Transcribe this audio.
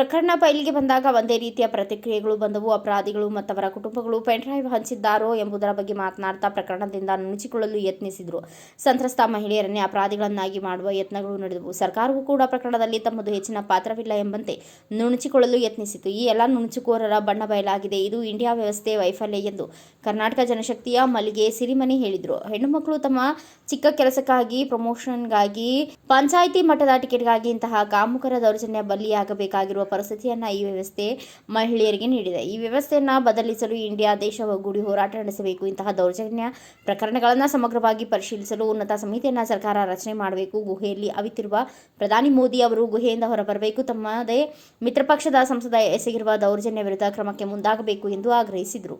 ಪ್ರಕರಣ ಫೈಲ್ಗೆ ಬಂದಾಗ ಒಂದೇ ರೀತಿಯ ಪ್ರತಿಕ್ರಿಯೆಗಳು ಬಂದವು. ಅಪರಾಧಿಗಳು ಮತ್ತವರ ಕುಟುಂಬಗಳು ಪೆನ್ಡ್ರೈವ್ ಹಂಚಿದ್ದಾರೋ ಎಂಬುದರ ಬಗ್ಗೆ ಮಾತನಾಡ್ತಾ ಪ್ರಕರಣದಿಂದ ನುಣುಚಿಕೊಳ್ಳಲು ಯತ್ನಿಸಿದರು. ಸಂತ್ರಸ್ತ ಮಹಿಳೆಯರನ್ನೇ ಅಪರಾಧಿಗಳನ್ನಾಗಿ ಮಾಡುವ ಯತ್ನಗಳು ನಡೆದವು. ಸರ್ಕಾರವು ಕೂಡ ಪ್ರಕರಣದಲ್ಲಿ ತಮ್ಮದು ಹೆಚ್ಚಿನ ಪಾತ್ರವಿಲ್ಲ ಎಂಬಂತೆ ನುಣುಚಿಕೊಳ್ಳಲು ಯತ್ನಿಸಿತು. ಈ ಎಲ್ಲ ನುಣುಚುಕೋರರ ಬಣ್ಣ ಬಯಲಾಗಿದೆ. ಇದು ಇಂಡಿಯಾ ವ್ಯವಸ್ಥೆ ವೈಫಲ್ಯ ಎಂದು ಕರ್ನಾಟಕ ಜನಶಕ್ತಿಯ ಮಲ್ಲಿಗೆ ಸಿರಿಮನಿ ಹೇಳಿದರು. ಹೆಣ್ಣು ಮಕ್ಕಳು ತಮ್ಮ ಚಿಕ್ಕ ಕೆಲಸಕ್ಕಾಗಿ, ಪ್ರಮೋಷನ್ಗಾಗಿ, ಪಂಚಾಯಿತಿ ಮಟ್ಟದ ಟಿಕೆಟ್ಗಾಗಿ ಇಂತಹ ಕಾಮುಕರ ದೌರ್ಜನ್ಯ ಬಲಿಯಾಗಬೇಕಾಗಿರುವ ಪರಿಸ್ಥಿತಿಯನ್ನ ಈ ವ್ಯವಸ್ಥೆ ಮಹಿಳೆಯರಿಗೆ ನೀಡಿದೆ. ಈ ವ್ಯವಸ್ಥೆಯನ್ನು ಬದಲಿಸಲು ಇಂಡಿಯಾ, ದೇಶ ಒಗ್ಗೂಡಿ ಹೋರಾಟ ನಡೆಸಬೇಕು. ಇಂತಹ ದೌರ್ಜನ್ಯ ಪ್ರಕರಣಗಳನ್ನು ಸಮಗ್ರವಾಗಿ ಪರಿಶೀಲಿಸಲು ಉನ್ನತ ಸಮಿತಿಯನ್ನು ಸರ್ಕಾರ ರಚನೆ ಮಾಡಬೇಕು. ಗುಹೆಯಲ್ಲಿ ಅವಿತಿರುವ ಪ್ರಧಾನಿ ಮೋದಿ ಅವರು ಗುಹೆಯಿಂದ ಹೊರಬರಬೇಕು. ತಮ್ಮದೇ ಮಿತ್ರಪಕ್ಷದ ಸಂಸದ ಎಸಗಿರುವ ದೌರ್ಜನ್ಯ ವಿರುದ್ಧ ಕ್ರಮಕ್ಕೆ ಮುಂದಾಗಬೇಕು ಎಂದು ಆಗ್ರಹಿಸಿದರು.